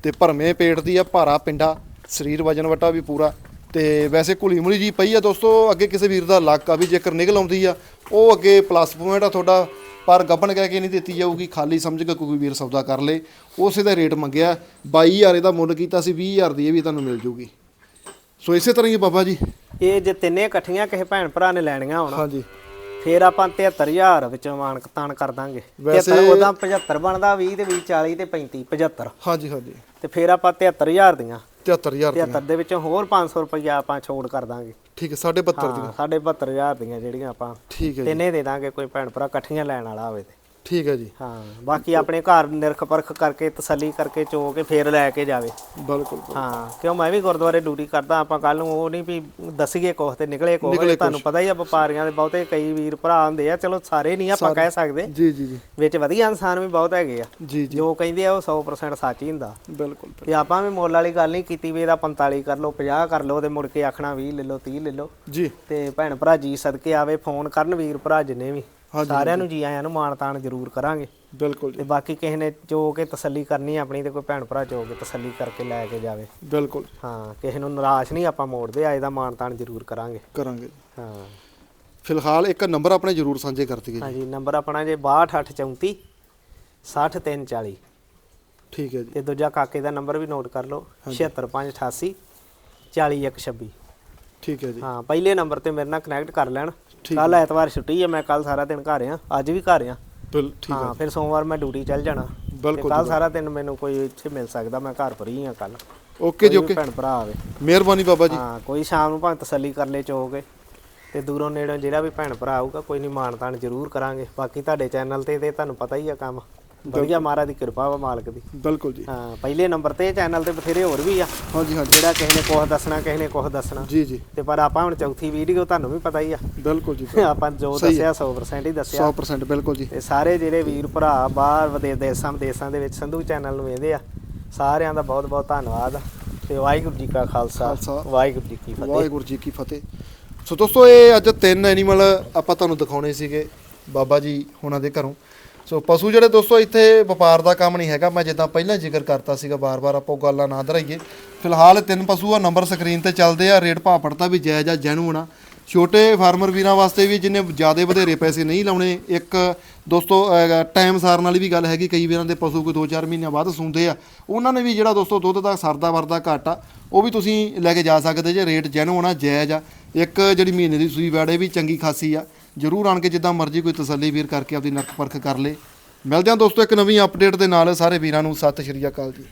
ਤੇ ਭਰਮੇ ਪੇਟ ਦੀ ਆ ਭਾਰਾ ਪਿੰਡਾ ਸਰੀਰ ਵਜਨ ਵਟਾ ਵੀ ਪੂਰਾ। ਤੇ ਵੈਸੇ ਘੁਲੀ ਮੁਲੀ ਜੀ ਪਈ ਆ ਦੋਸਤੋ ਅੱਗੇ ਕਿਸੇ ਵੀਰ ਦਾ ਲੱਕ ਆ ਵੀ ਜੇਕਰ ਨਿਕਲ ਆਉਂਦੀ ਆ ਉਹ ਅੱਗੇ ਪਲੱਸ ਪੁਆਇੰਟ ਆ ਤੁਹਾਡਾ। ਪਰ ਗੱਬਣ ਕਹਿ ਕੇ ਨਹੀਂ ਦਿੱਤੀ ਜਾਊਗੀ ਖਾਲੀ ਸਮਝ ਕੇ ਕੋਈ ਵੀਰ ਸੌਦਾ ਕਰ ਲੇ। ਉਸੇ ਦਾ ਰੇਟ ਮੰਗਿਆ। 22000 ਇਹਦਾ ਮੁੱਲ ਕੀਤਾ ਸੀ 20000 ਦੀ ਇਹ ਵੀ ਤੁਹਾਨੂੰ ਮਿਲ ਜੂਗੀ। ਸੋ ਇਸੇ ਤਰ੍ਹਾਂ ਹੀ ਬਾਬਾ ਜੀ। ਇਹ ਜੇ ਤਿੰਨੇ ਇਕੱਠੀਆਂ ਕਿਸੇ ਭੈਣ ਭਰਾ ਨੇ ਲੈਣੀਆਂ ਹੋਣ ਹਾਂਜੀ। ਫੇਰ ਆਪਾਂ 73000 ਵਿੱਚੋਂ ਮਾਨਕ ਤਾਨ ਕਰ ਦਾਂਗੇ। ਵੈਸੇ- 73 ਉਹਦਾ 75 ਬਣਦਾ 20 ਤੇ 20 40 ਤੇ 35 75 ਹਾਂਜੀ ਹਾਂਜੀ। ਤੇ ਫੇਰ ਆਪਾਂ 73000 ਦੀਆਂ। 73000 ਦੀਆਂ। 73 ਦੇ ਵਿੱਚੋਂ ਹੋਰ 500 ਰੁਪਈਆ ਆਪਾਂ ਛੋੜ ਕਰ ਦਾਂਗੇ। ਠੀਕ ਹੈ 7.5 ਦੀਆਂ ਹਾਂ ਸਾਢੇ 72000 ਦੀਆਂ ਜਿਹੜੀਆਂ ਆਪਾਂ ਠੀਕ ਹੈ ਜੀ। ਤਿੰਨੇ ਦੇ ਦਾਂਗੇ ਕੋਈ ਭੈਣ ਭਰਾ ਇਕੱਠੀਆਂ ਲੈਣ ਵਾਲਾ ਹੋਵੇ ਤੇ। ਠੀਕ ਹੈ ਜੀ। ਹਾਂ ਬਾਕੀ ਆਪਣੇ ਘਰ ਨਿਰਖ ਪਰਖ ਕਰਕੇ ਤਸੱਲੀ ਕਰਕੇ ਚੋ ਕੇ ਫੇਰ ਲੈ ਕੇ ਜਾਵੇ। ਬਿਲਕੁਲ ਹਾਂ ਕਿਉਂ ਮੈਂ ਵੀ ਗੁਰਦੁਆਰੇ ਡਿਊਟੀ ਕਰਦਾ ਆਪਾਂ ਕੱਲ ਨੂੰ ਉਹ ਨਹੀਂ ਵੀ ਦਸੀਏ ਕੋਹ ਤੇ ਨਿਕਲੇ ਕੋਹ ਤੁਹਾਨੂੰ ਪਤਾ ਹੀ ਆ ਵਪਾਰੀਆਂ ਦੇ ਬਹੁਤੇ ਕਈ ਵੀਰ ਭਰਾ ਹੁੰਦੇ ਆ ਚਲੋ ਸਾਰੇ ਨਹੀਂ ਆਪਾਂ ਕਹਿ ਸਕਦੇ। ਜੀ ਜੀ ਜੀ। ਵਿੱਚ ਵਧੀਆ ਇਨਸਾਨ ਵੀ ਬਹੁਤ ਹੈਗੇ ਆ। ਜੀ ਕਹਿੰਦੇ ਆ ਉਹ 100% ਸੱਚ ਹੀ ਹੁੰਦਾ। ਬਿਲਕੁਲ ਤੇ ਆਪਾਂ ਵੀ ਮੁੱਲ ਵਾਲੀ ਗੱਲ ਨਹੀਂ ਕੀਤੀ ਵੀ ਇਹਦਾ 45 ਕਰ ਲਓ 50 ਕਰ ਲਓ ਤੇ ਮੁੜ ਕੇ ਆਖਣਾ 20 ਲੈ ਲਓ 30 ਲੈ ਲਓ। ਜੀ। ਤੇ ਭੈਣ ਭਰਾ ਜੀ ਸਦਕੇ ਆਵੇ ਫੋਨ ਕਰਨ ਵੀਰ ਭਰਾ ਜਿੰਨੇ ਵੀ। ਸਾਰਿਆਂ ਨੂੰ ਜੀ ਆਇਆਂ ਨੂੰ ਮਾਣ ਤਾਣ ਜ਼ਰੂਰ ਕਰਾਂਗੇ। ਬਿਲਕੁਲ ਜੀ। ਤੇ ਬਾਕੀ ਕਿਸੇ ਨੇ ਜੋ ਕੇ ਤਸੱਲੀ ਕਰਨੀ ਆਪਣੀ ਤੇ ਕੋਈ ਭੈਣ ਭਰਾ ਜੋ ਕੇ ਤਸੱਲੀ ਕਰਕੇ ਲੈ ਕੇ ਜਾਵੇ। ਬਿਲਕੁਲ ਹਾਂ ਕਿਸੇ ਨੂੰ ਨਿਰਾਸ਼ ਨਹੀਂ ਆਪਾਂ ਮੋੜਦੇ ਆਏ ਦਾ ਮਾਣ ਤਾਣ ਜ਼ਰੂਰ ਕਰਾਂਗੇ। ਕਰਾਂਗੇ ਹਾਂ। ਫਿਲਹਾਲ ਇੱਕ ਨੰਬਰ ਆਪਣੇ ਜ਼ਰੂਰ ਸਾਂਝੇ ਕਰ ਦਈਏ ਜੀ। ਹਾਂਜੀ ਨੰਬਰ ਆਪਣਾ ਜੇ 6234 60340 ਠੀਕ ਹੈ ਜੀ। ਤੇ ਦੂਜਾ ਕਾਕੇ ਦਾ ਨੰਬਰ ਵੀ ਨੋਟ ਕਰ ਲਓ 76588 40126 ਠੀਕ ਹੈ ਜੀ। ਹਾਂ ਪਹਿਲੇ ਨੰਬਰ ਤੇ ਮੇਰੇ ਨਾਲ ਕਨੈਕਟ ਕਰ ਲੈਣ। ਕੱਲ ਐਤਵਾਰ ਛੁੱਟੀ ਹੈ ਮੈਂ ਕੱਲ ਸਾਰਾ ਦਿਨ ਘਰ ਆ ਅੱਜ ਵੀ ਘਰ ਆ। ਬਿਲ ਠੀਕ ਹੈ ਫਿਰ ਸੋਮਵਾਰ ਮੈਂ ਡਿਊਟੀ ਚੱਲ ਜਾਣਾ। ਬਿਲਕੁਲ ਕੱਲ ਸਾਰਾ ਦਿਨ ਮੈਨੂੰ ਕੋਈ ਇੱਥੇ ਮਿਲ ਸਕਦਾ ਮੈਂ ਘਰ ਫਰੀ ਆ ਕੱਲ ਓਕੇ ਜੀ ਓਕੇ। ਭੈਣ ਭਰਾ ਆਵੇ। ਮਿਹਰਬਾਨੀ ਬਾਬਾ ਜੀ। ਹਾਂ ਕੋਈ ਸ਼ਾਮ ਨੂੰ ਭਾਵੇਂ ਤਸੱਲੀ ਕਰ ਲੈ ਚੋਗੇ। ਤੇ ਦੂਰੋਂ ਨੇੜੋਂ ਜਿਹੜਾ ਵੀ ਭੈਣ ਭਰਾ ਆਊਗਾ ਕੋਈ ਨਹੀਂ ਮਾਣ ਤਾਣ ਜ਼ਰੂਰ ਕਰਾਂਗੇ। ਬਾਕੀ ਤੁਹਾਡੇ ਚੈਨਲ ਤੇ ਤੇ ਤੁਹਾਨੂੰ ਪਤਾ ਹੀ ਆ ਕੰਮ। ਵਧੀਆ ਮਹਾਰਾਜ ਦੀ ਕਿਰਪਾ ਵਾ ਮਾਲਕ ਦੀ। ਬਿਲਕੁਲ ਜੀ। ਹਾਂ ਪਹਿਲੇ ਨੰਬਰ ਤੇ ਚੈਨਲ ਤੇ ਬਥੇਰੇ ਹੋਰ ਵੀ ਆ। ਹਾਂਜੀ ਹਾਂਜੀ। ਜਿਹੜਾ ਕਿਸੇ ਨੇ ਕੁਝ ਦੱਸਣਾ ਕਿਸੇ ਨੇ ਕੁਝ ਦੱਸਣਾ। ਜੀ ਜੀ। ਤੇ ਪਰ ਆਪਾਂ ਹੁਣ ਚੌਥੀ ਵੀਡੀਓ ਤੁਹਾਨੂੰ ਵੀ ਪਤਾ ਹੀ ਆ। ਬਿਲਕੁਲ ਜੀ ਆਪਾਂ ਜੋ ਦੱਸਿਆ 100% ਹੀ ਦੱਸਿਆ। 100% ਬਿਲਕੁਲ ਜੀ। ਤੇ ਸਾਰੇ ਜਿਹੜੇ ਵੀਰ ਭਰਾ ਬਾਹਰ ਵਿਦੇਸ਼ ਦੇਸ਼ਾਂ ਵਿਦੇਸ਼ਾਂ ਦੇ ਵਿੱਚ ਸੰਧੂ ਚੈਨਲ ਨੂੰ ਵੇਖਦੇ ਆ ਸਾਰਿਆਂ ਦਾ ਬਹੁਤ ਬਹੁਤ ਧੰਨਵਾਦ। ਤੇ ਵਾਹਿਗੁਰੂ ਜੀ ਕਾ ਖਾਲਸਾ। ਵਾਹਿਗੁਰੂ ਜੀ ਕੀ ਫਤਿਹ। ਵਾਹਿਗੁਰੂ ਜੀ ਕੀ ਫਤਿਹ। ਸੋ ਦੋਸਤੋ ਇਹ ਅੱਜ ਤਿੰਨ ਐਨੀਮਲ ਆਪਾਂ ਤੁਹਾਨੂੰ ਦਿਖਾਉਣੇ ਸੀਗੇ। ਬਾਬਾ ਜੀ ਹੁਣਾਂ ਦੇ ਘਰੋਂ। ਸੋ ਪਸ਼ੂ ਜਿਹੜੇ ਦੋਸਤੋ, ਇੱਥੇ ਵਪਾਰ ਦਾ ਕੰਮ ਨਹੀਂ ਹੈਗਾ। ਮੈਂ ਜਿੱਦਾਂ ਪਹਿਲਾਂ ਜ਼ਿਕਰ ਕਰਤਾ ਸੀਗਾ ਬਾਰ-ਬਾਰ ਆਪਾਂ ਉਹ ਗੱਲਾਂ ਨਾ ਦਰਾਈਏ। ਫਿਲਹਾਲ ਤਿੰਨ ਪਸ਼ੂ ਆ ਨੰਬਰ ਸਕਰੀਨ ਤੇ ਚੱਲਦੇ ਆ। ਰੇਟ ਭਾਅ ਪੜਤਾ ਵੀ ਜਾਇਜ਼ ਆ ਜੈਨੂਨ ਆ। ਛੋਟੇ ਫਾਰਮਰ ਵੀਰਾਂ ਵਾਸਤੇ ਵੀ ਜਿੰਨੇ ਜ਼ਿਆਦਾ ਵਧੇਰੇ ਪੈਸੇ ਨਹੀਂ ਲਾਉਣੇ, ਇੱਕ ਦੋਸਤੋ ਟਾਈਮ ਸਾਰਨ ਵਾਲੀ ਵੀ ਗੱਲ ਹੈਗੀ, ਕਈ ਵੀਰਾਂ ਦੇ ਪਸ਼ੂ ਕੋਈ 2-4 ਮਹੀਨਿਆਂ ਬਾਅਦ ਸੂੰਦੇ ਆ। ਉਹਨਾਂ ਨੇ ਵੀ ਜਿਹੜਾ ਦੋਸਤੋ, ਦੁੱਧ ਦਾ ਸਰਦਾ ਵਰਦਾ ਘੱਟ ਆ, ਉਹ ਵੀ ਤੁਸੀਂ ਲੈ ਕੇ ਜਾ ਸਕਦੇ ਜੇ। ਰੇਟ ਜੈਨੂਨ ਆ, ਜਾਇਜ਼ ਆ। ਇੱਕ ਜਿਹੜੀ ਮਹੀਨੇ ਦੀ ਸੂਈ ਵੈੜ ਇਹ ਵੀ ਚੰਗੀ ਖਾਸੀ ਆ। ਜਰੂਰ ਆਣ ਕੇ ਜਿੱਦਾਂ ਮਰਜ਼ੀ ਕੋਈ ਤਸੱਲੀ ਵੀਰ ਕਰਕੇ ਆਪਦੀ ਨੱਕ ਪਰਖ ਕਰ ਲੇ। ਮਿਲਦੇ ਹਾਂ ਦੋਸਤੋ ਇੱਕ ਨਵੀਂ ਅਪਡੇਟ ਦੇ ਨਾਲ। ਸਾਰੇ ਵੀਰਾਂ ਨੂੰ ਸਤਿ ਸ਼੍ਰੀ ਅਕਾਲ ਜੀ।